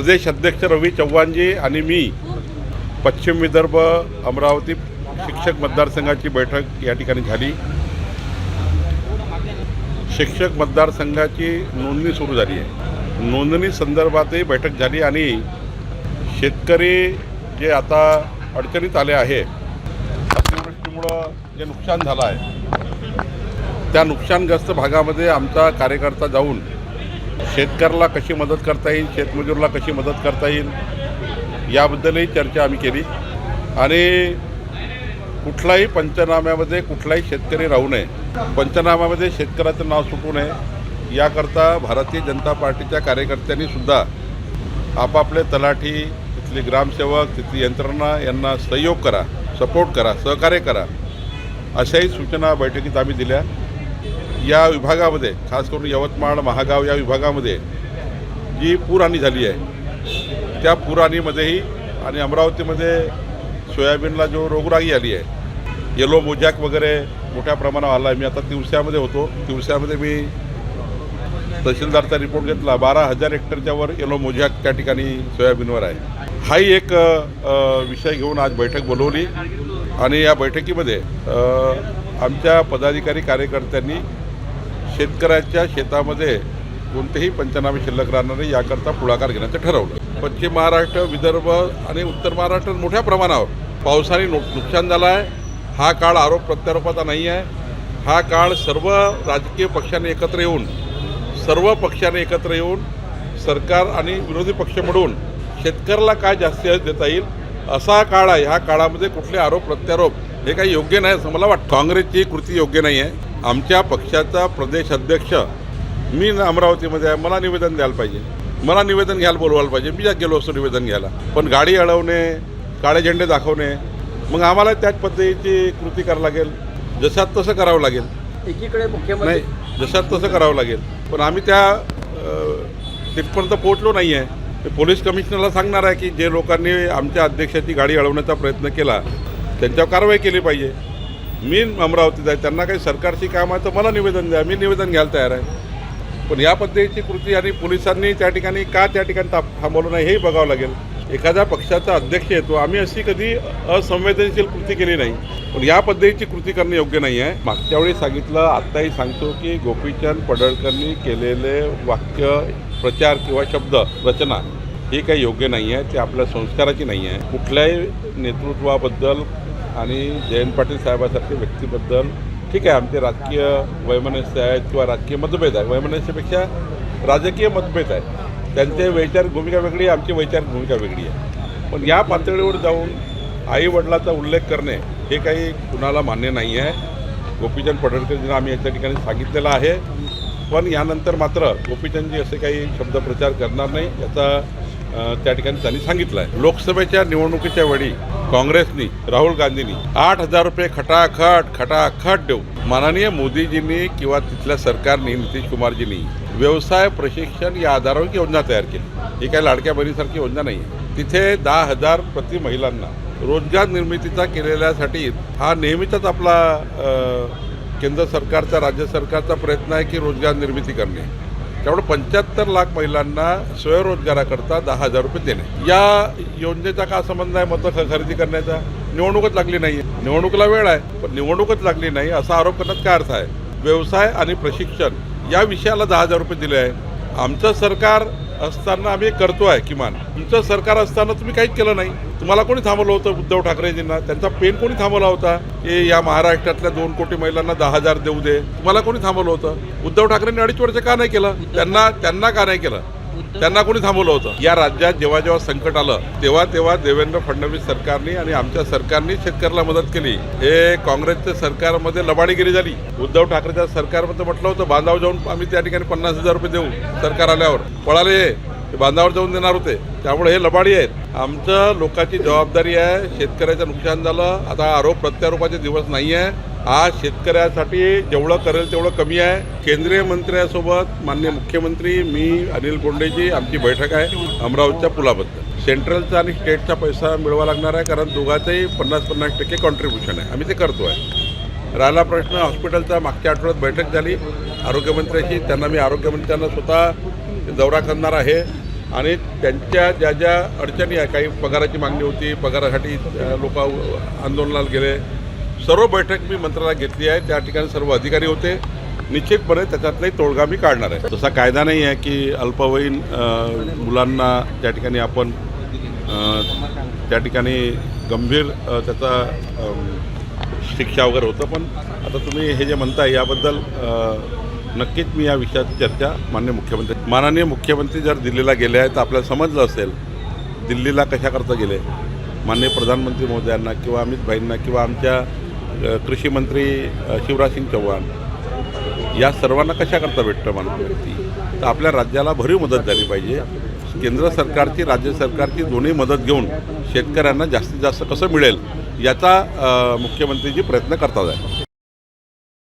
प्रदेश अध्यक्ष रवी चव्हाणजी आणि मी पश्चिम विदर्भ अमरावती शिक्षक मतदारसंघाची बैठक या ठिकाणी झाली. शिक्षक मतदारसंघाची नोंदणी सुरू झाली आहे. नोंदणी संदर्भातही बैठक झाली आणि शेतकरी जे आता अडचणीत आले आहे अतिवृष्टीमुळं जे नुकसान झालं आहे त्या नुकसानग्रस्त भागामध्ये आमचा कार्यकर्ता जाऊन शेतकऱ्याला कशी मदत करता येईल शेतमजूरला कशी मदत करता येईल याबद्दलही चर्चा आम्ही केली. आणि कुठलाही पंचनाम्यामध्ये कुठलाही शेतकरी राहू नये पंचनाम्यामध्ये शेतकऱ्याचं नाव सुटू नये याकरता भारतीय जनता पार्टीच्या कार्यकर्त्यांनी सुद्धा आपापले तलाठी तिथली ग्रामसेवक तिथली यंत्रणा यांना सहयोग करा सपोर्ट करा सहकार्य करा अशाही सूचना बैठकीत आम्ही दिल्या. या विभागामध्ये खास करून यवतमाळ महागाव या विभागामध्ये जी पूरहानी झाली आहे त्या पुराणीमध्येही आणि अमरावतीमध्ये सोयाबीनला जो रोगराई आली आहे येलो मोजॅक वगैरे मोठ्या प्रमाणावर आला आहे. मी आता तिवस्यामध्ये होतो. तिवस्यामध्ये मी तहसीलदारचा रिपोर्ट घेतला. बारा हजार हेक्टरच्या वर येलो मोजॅक त्या ठिकाणी सोयाबीनवर आहे. हाही एक विषय घेऊन आज बैठक बोलवली आणि या बैठकीमध्ये आमच्या पदाधिकारी कार्यकर्त्यांनी शेतकऱ्याच्या शेतामध्ये कोणतेही पंचनामे शिल्लक राहणार नाही याकरता पुढाकार घेण्याचं ठरवलं. पश्चिम महाराष्ट्र विदर्भ आणि उत्तर महाराष्ट्रात मोठ्या प्रमाणावर पावसाने नु नुकसान झालं आहे हा काळ आरोप प्रत्यारोपाचा नाही आहे. हा काळ सर्व राजकीय पक्षांनी एकत्र येऊन सर्व पक्षाने एकत्र येऊन सरकार आणि विरोधी पक्ष मिळून शेतकऱ्याला काय जास्त देता येईल असा काळ आहे. ह्या काळामध्ये कुठले आरोप प्रत्यारोप हे काही योग्य नाही असं मला वाटतं. काँग्रेसची कृती योग्य नाही आहे. आमच्या पक्षाचा प्रदेश अध्यक्ष मी अमरावतीमध्ये आहे मला निवेदन द्यायला पाहिजे. मला निवेदन घ्यायला बोलवायला पाहिजे. मी गेलो असतो निवेदन घ्यायला. पण गाडी अडवणे काळे झेंडे दाखवणे मग आम्हाला त्याच पद्धतीची कृती करावं लागेल. जशात तसं करावं लागेल. एकीकडे मुख्यमंत्री नाही जशात तसं करावं लागेल. पण आम्ही त्या तिथपर्यंत पोहोचलो नाही आहे पोलीस कमिशनरला सांगणार आहे की जे लोकांनी आमच्या अध्यक्षाची गाडी अडवण्याचा प्रयत्न केला त्यांच्यावर कारवाई केली पाहिजे. मी अमरावतीत आहे. त्यांना काही सरकारची काम आहे तर मला निवेदन द्या. मी निवेदन घ्यायला तयार आहे. पण या पद्धतीची कृती आणि पोलिसांनी त्या ठिकाणी का त्या ठिकाणी ताप थांबवलं नाही हेही बघावं लागेल. एखाद्या पक्षाचा अध्यक्ष येतो. आम्ही अशी कधी असंवेदनशील कृती केली नाही. पण या पद्धतीची कृती करणं योग्य नाही आहे. मागच्या वेळी सांगितलं आत्ताही सांगतो की गोपीचंद पडळकरनी केलेले वाक्य प्रचार किंवा शब्द रचना ही काही योग्य नाही आहे. ते आपल्या संस्काराची नाही आहे. कुठल्याही नेतृत्वाबद्दल आणि जयंत पाटील साहेबासारख्या व्यक्तीबद्दल ठीक आहे आमचे राजकीय वैमनस्य आहेत किंवा राजकीय मतभेद आहे वैमनस्यापेक्षा राजकीय मतभेद आहे त्यांचे वैचारिक भूमिका वेगळी आहे आमची वैचारिक भूमिका वेगळी आहे. पण या पातळीवर जाऊन आई वडिलाचा उल्लेख करणे हे काही कुणाला मान्य नाही आहे. गोपीचंद पडळकरजींना आम्ही याच्या ठिकाणी सांगितलेलं आहे. पण यानंतर मात्र गोपीचंदजी असे काही शब्दप्रचार करणार नाही याचा त्या ठिकाणी त्यांनी सांगितलं आहे. लोकसभेच्या निवडणुकीच्या वेळी काँग्रेसनी राहुल गांधींनी आठ हजार रुपये खटाखट खटाखट देऊ माननीय मोदीजींनी किंवा तिथल्या सरकारने नितीश कुमारजींनी व्यवसाय प्रशिक्षण या आधारावर योजना तयार केली. ही काही लाडक्या बहिणीसारखी योजना नाही आहे तिथे दहा हजार प्रति महिलांना रोजगार निर्मितीचा केलेल्यासाठी हा नेहमीचाच आपला केंद्र सरकारचा राज्य सरकारचा प्रयत्न आहे की रोजगार निर्मिती करणे. त्यामुळे पंच्याहत्तर लाख महिलांना स्वयंरोजगाराकरता दहा हजार रुपये देणे. या योजनेचा का संबंध आहे मतं ख- खरेदी करण्याचा? निवडणूकच लागली नाही निवडणुकीला वेळ आहे पण निवडणूकच लागली नाही असा आरोप करण्यात काय अर्थ आहे? व्यवसाय आणि प्रशिक्षण या विषयाला दहा हजार रुपये दिले आहे आमचं सरकार असताना आम्ही करतो आहे किमान. तुमचं सरकार असताना तुम्ही काहीच केलं नाही. तुम्हाला कोणी थांबवलं होतं उद्धव ठाकरेजींना? त्यांचा पेन कोणी थांबवला होता? की या महाराष्ट्रातल्या दोन कोटी महिलांना दहा हजार देऊ दे. तुम्हाला कोणी थांबवलं होतं? उद्धव ठाकरेंनी अडीच वर्ष का नाही केलं? त्यांना त्यांना का नाही केलं? त्यांना कोणी थांबवलं होतं? या राज्यात जेव्हा जेव्हा संकट आलं तेव्हा तेव्हा देवेंद्र फडणवीस सरकारने आणि आमच्या सरकारने शेतकऱ्याला मदत केली. हे काँग्रेसच्या सरकारमध्ये लबाडीगिरी झाली. उद्धव ठाकरेच्या सरकारमध्ये म्हटलं होतं बांधाव जाऊन आम्ही त्या ठिकाणी पन्नास हजार रुपये देऊ सरकार आल्यावर. पळाले ते बांधावर जाऊन देणार होते. त्यामुळे हे लबाडी आहेत. आमचं लोकांची जबाबदारी आहे. शेतकऱ्याचं नुकसान झालं. आता आरोप प्रत्यारोपाचे दिवस नाही आहे आज शेतकऱ्यासाठी जेवढं करेल तेवढं कमी आहे. केंद्रीय मंत्र्यासोबत मान्य मुख्यमंत्री मी अनिल बोंडेजी आमची बैठक आहे अमरावतीच्या पुलाबद्दल. सेंट्रलचा आणि स्टेटचा पैसा मिळवा लागणार आहे कारण दोघांचंही पन्नास पन्नास टक्के कॉन्ट्रीब्युशन आहे. आम्ही ते करतो आहे. राहिला प्रश्न हॉस्पिटलचा मागच्या आठवड्यात बैठक झाली. आरोग्यमंत्र्यांची त्यांना मी आरोग्यमंत्र्यांना स्वतः दौरा करणार आहे. आणि त्यांच्या ज्या ज्या अडचणी आहे काही पगाराची मागणी होती पगारासाठी लोक आंदोलनाला गेले. सर्व बैठक मी मंत्रालयात घेतली आहे. त्या ठिकाणी सर्व अधिकारी होते. निश्चितपणे त्याच्यातलाही तोडगा मी काढणार आहे. तसा कायदा नाही आहे की अल्पवयीन मुलांना त्या ठिकाणी आपण त्या ठिकाणी गंभीर त्याचा शिक्षा वगैरे होतं. पण आता तुम्ही हे जे म्हणताय याबद्दल नक्कीच मी या विषयाची चर्चा माननीय मुख्यमंत्री माननीय मुख्यमंत्री जर दिल्लीला गेले आहेत तर आपल्याला समजलं असेल दिल्लीला कशाकरता गेले. माननीय प्रधानमंत्री महोदयांना किंवा अमित भाईंना किंवा आमच्या कृषीमंत्री कृषी मंत्री शिवराज सिंग चौहान या सर्वांना कशाकरता भेटतं माननीय व्यक्ती? तर आपल्या राज्याला भरीव मदत झाली पाहिजे. केंद्र सरकारची राज्य सरकारची दोन्ही मदत घेऊन शेतकऱ्यांना जास्तीत जास्त कसं मिळेल याचा मुख्यमंत्रीजी प्रयत्न करतात आहे.